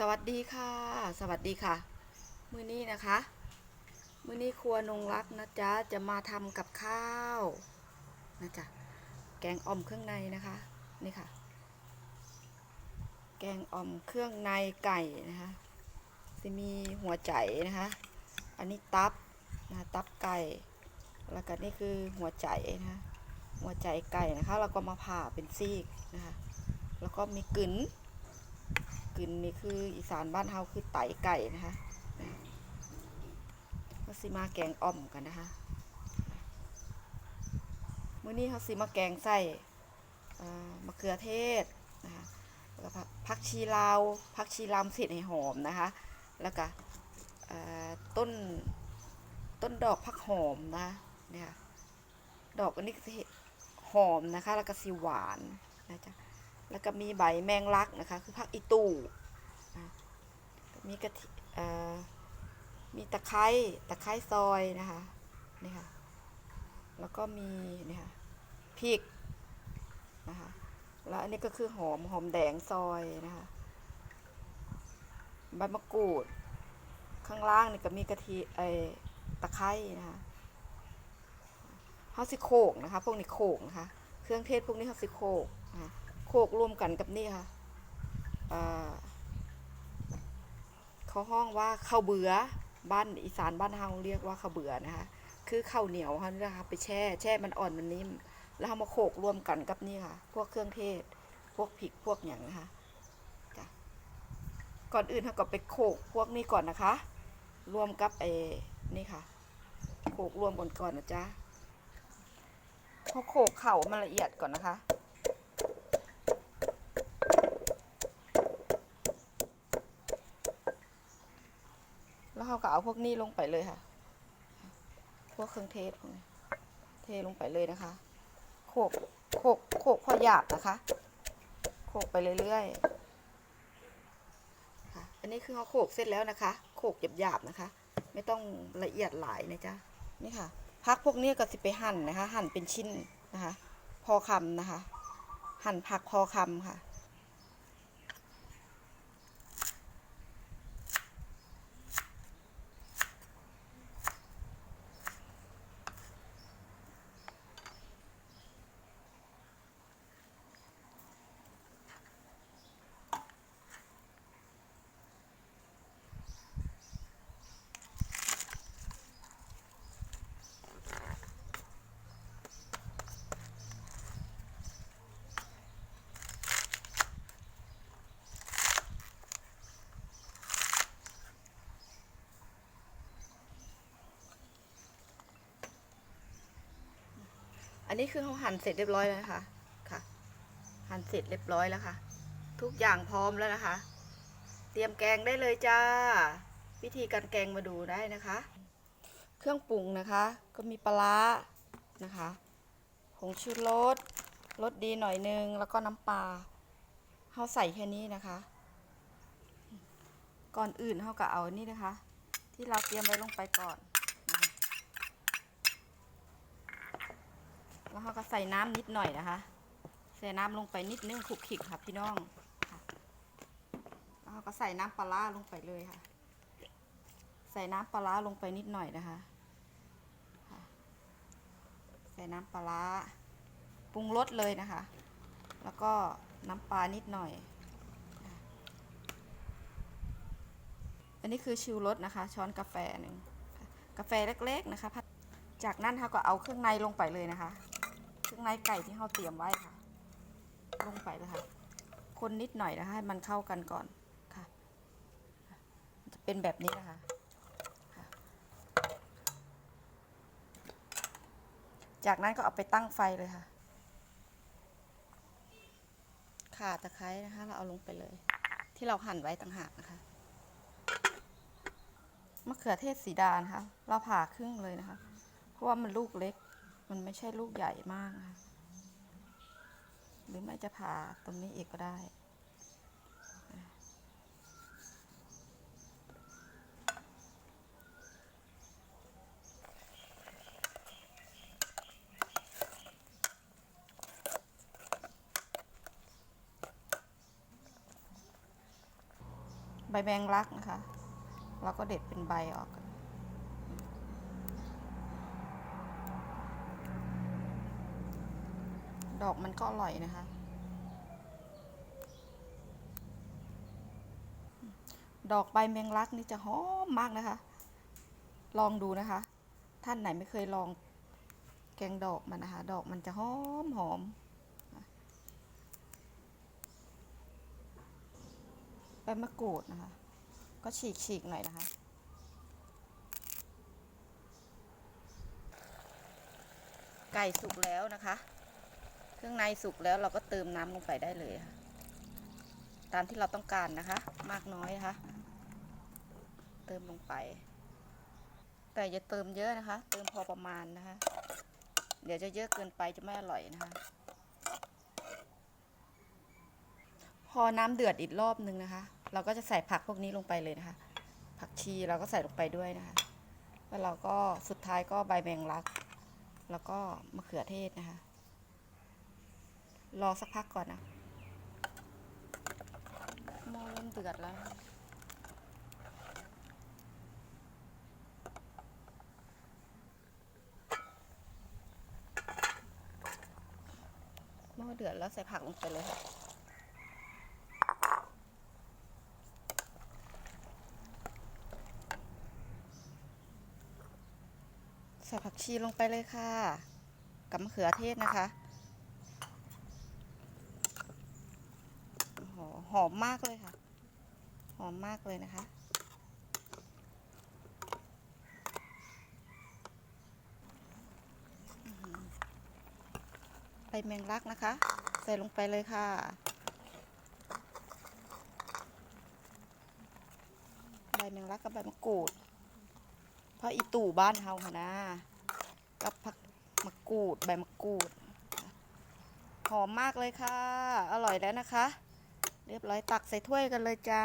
สวัสดีค่ะ สวัสดีค่ะ มื้อนี้นะคะ มื้อนี้ครัวนงรักนะจ๊ะ จะมาทำกับข้าวนะจ๊ะ แกงอ่อมเครื่องในนะคะ นี่ค่ะ แกงอ่อมเครื่องในไก่นะคะจะมีหัวใจนะคะ อันนี้ตับนะตับไก่ แล้วก็นี่คือหัวใจนะคะหัวใจไก่นะคะแล้วก็มาผ่าเป็นซีกนะคะ แล้วก็มีกึ๋น กึนนี่คืออีสานบ้านเฮาคือไตไก่นะคะนะก็สิมาแกงอ่อมกันนะคะมื้อนี้เขาสิมาแกงใส่มะเขือเทศนะคะแล้วก็ผักชีลาวผักชีลามเสร็จให้หอมนะคะ แล้วก็ต้นต้นดอกผักหอมนะเนี่ยดอกอันนี้สิหอมนะคะ แล้วก็สีหวานนะจ๊ะ แล้วก็มีใบแมงลักนะคะ คือผักอีตู่มีกระทีเอ่อมีตะไคร้ตะไคร้ซอยนะคะนี่ค่ะแล้วก็มีนี่ค่ะพริกนะคะแล้วอันนี้ก็คือหอมหอมแดงซอยนะคะใบมะกรูด ข้างล่างนี่ก็มีกะทิไอตะไคร้นะคะเฮาสิโขกนะคะ พวกนี้โขกนะคะ เครื่องเทศพวกนี้เฮาสิโขกนะคะ โขกรวมกันกับนี่ค่ะเขาห้องว่าข้าวเบือบ้านอีสานบ้านเฮาเรียกว่าข้าวเบือนะคะ คือข้าวเหนียวค่ะนะคะไปแช่ แช่มันอ่อนมันนิ่ม แล้วเอามาโขกรวมกันกับนี่ค่ะ พวกเครื่องเทศ พวกพริกพวกอย่างนะคะจ้ะก่อนอื่นเราก็ไปโขกพวกนี้ก่อนนะคะ รวมกับไอ้นี่ค่ะ โขกรวมก่อนก่อนนะจ๊ะพอโขกเข่ามันละเอียดก่อนนะคะ แล้วเราก็เอาพวกนี้ลงไปเลยค่ะ พวกเครื่องเทศพวกนี้เทลงไปเลยนะคะ โขก โขก โขกพอหยาบนะคะ โขกไปเรื่อยๆ ค่ะ อันนี้คือเขาโขกเสร็จแล้วนะคะ โขกหยาบๆนะคะ ไม่ต้องละเอียดหลายนะจ๊ะ นี่ค่ะ พักพวกนี้ก็สิไปหั่นนะคะ หั่นเป็นชิ้นนะคะ พอคำนะคะ หั่นผักพอคำค่ะ นนี้คือเขาหั่นเสร็จเรียบร้อยแล้วนะคะค่ะ หั่นเสร็จเรียบร้อยแล้วค่ะ ทุกอย่างพร้อมแล้วนะคะ เตรียมแกงได้เลยจ้า วิธีการแกงมาดูได้นะคะ เครื่องปรุงนะคะ ก็มีปลาร้านะคะผงชูรสรสดีหน่อยนึง แล้วก็น้ำปลาเขาใส่แค่นี้นะคะ ก่อนอื่นเขาก็เอานี่นะคะ ที่เราเตรียมไว้ลงไปก่อน แล้วเขาก็ใส่น้ำนิดหน่อยนะคะ ใส่น้ำลงไปนิดนึงคลุกคลิกค่ะพี่น้องค่ะแล้วเขาก็ใส่น้ำปลาร้าลงไปเลยค่ะ ใส่น้ำปลาร้าลงไปนิดหน่อยนะคะใส่น้ำปลาร้าปรุงรสเลยนะคะ แล้วก็น้ำปลานิดหน่อย อันนี้คือชิวรสนะคะ ช้อนกาแฟหนึ่งกาแฟเล็กๆนะคะ จากนั้นเขาก็เอาเครื่องในลงไปเลยนะคะ เครื่องในไก่ที่เขาเตรียมไว้ค่ะ ลงไปเลยค่ะ คนนิดหน่อยนะคะให้มันเข้ากันก่อนค่ะ จะเป็นแบบนี้นะคะค่ะจากนั้นก็เอาไปตั้งไฟเลยค่ะ ข่าตะไคร้นะคะ เราเอาลงไปเลย ที่เราหั่นไว้ต่างหากนะคะ มะเขือเทศสีดานะคะ เราผ่าครึ่งเลยนะคะ เพราะว่ามันลูกเล็ก มันไม่ใช่ลูกใหญ่มากนะคะหรือไม่จะผ่าตรงนี้อีกก็ได้ใบแมงลักนะคะ เราก็เด็ดเป็นใบออก ดอกมันก็อร่อยนะคะ ดอกใบแมงลักนี่จะหอมมากนะคะ ลองดูนะคะ ท่านไหนไม่เคยลองแกงดอกมันนะคะ ดอกมันจะหอมหอมใบมะกรูดนะคะ ก็ฉีกฉีกๆหน่อยนะคะไก่สุกแล้วนะคะ เครื่องในสุกแล้วเราก็เติมน้ำลงไปได้เลยค่ะ ตามที่เราต้องการนะคะ มากน้อยนะคะ เติมลงไป แต่อย่าเติมเยอะนะคะ เติมพอประมาณนะคะ เดี๋ยวจะเยอะเกินไปจะไม่อร่อยนะคะ พอน้ำเดือดอีกรอบนึงนะคะ เราก็จะใส่ผักพวกนี้ลงไปเลยนะคะ ผักชีเราก็ใส่ลงไปด้วยนะคะแล้วเราก็สุดท้ายก็ใบแมงลัก แล้วก็มะเขือเทศนะคะ รอสักพักก่อนนะหม้อเริ่มเดือดแล้วนะคะหม้อเดือดแล้วใส่ผักลงไปเลยค่ะใส่ผักชีลงไปเลยค่ะกับมะเขือเทศนะคะโอ้โหอมมากเลยค่ะ หอมมากเลยนะคะ ใบแมงลักนะคะ ใส่ลงไปเลยค่ะใบแมงลักกับใบมะกรูดเพราะอีตู่บ้านเฮาค่ะนะกับผักมะกรูดใบมะกรูดหอมมากเลยค่ะ อร่อยแล้วนะคะ เรียบร้อยตักใส่ถ้วยกันเลยจ้า